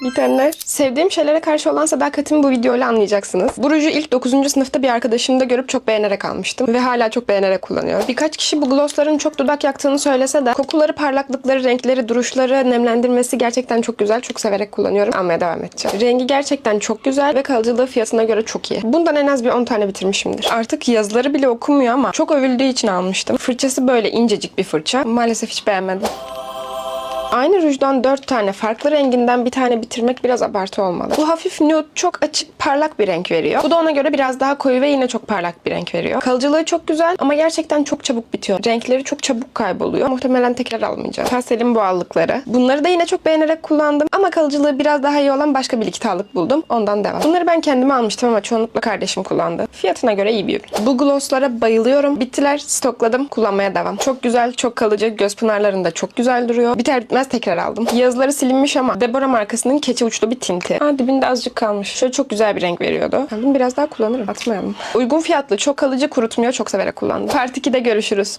Bir tane. Sevdiğim şeylere karşı olan sadakatimi bu videoyla anlayacaksınız. Bu ruju ilk 9. sınıfta bir arkadaşımda görüp çok beğenerek almıştım. Ve hala çok beğenerek kullanıyorum. Birkaç kişi bu glossların çok dudak yaktığını söylese de kokuları, parlaklıkları, renkleri, duruşları, nemlendirmesi gerçekten çok güzel. Çok severek kullanıyorum. Almaya devam edeceğim. Rengi gerçekten çok güzel ve kalıcılığı fiyatına göre çok iyi. Bundan en az bir 10 tane bitirmişimdir. Artık yazıları bile okunmuyor ama çok övüldüğü için almıştım. Fırçası böyle incecik bir fırça. Maalesef hiç beğenmedim. Aynı rujdan 4 tane farklı renginden bir tane bitirmek biraz abartı olmalı. Bu hafif nude çok açık parlak bir renk veriyor. Bu da ona göre biraz daha koyu ve yine çok parlak bir renk veriyor. Kalıcılığı çok güzel ama gerçekten çok çabuk bitiyor. Renkleri çok çabuk kayboluyor. Muhtemelen tekrar almayacağım. Pastelin bu allıkları. Bunları da yine çok beğenerek kullandım ama kalıcılığı biraz daha iyi olan başka bir iki allık buldum. Ondan devam. Bunları ben kendime almıştım ama çoğunlukla kardeşim kullandı. Fiyatına göre iyi bir ürün. Bu glosslara bayılıyorum. Bittiler, stokladım. Kullanmaya devam. Çok güzel, çok kalıcı. Göz pınarlarında çok güzel duruyor. Biter bitmez tekrar aldım. Yazıları silinmiş ama Deborah markasının keçi uçlu bir tinti. Ha dibinde azıcık kalmış. Şöyle çok güzel bir renk veriyordu. Ben bunu biraz daha kullanırım. Atmayalım. Uygun fiyatlı, çok kalıcı, kurutmuyor. Çok severek kullandım. Part 2'de görüşürüz.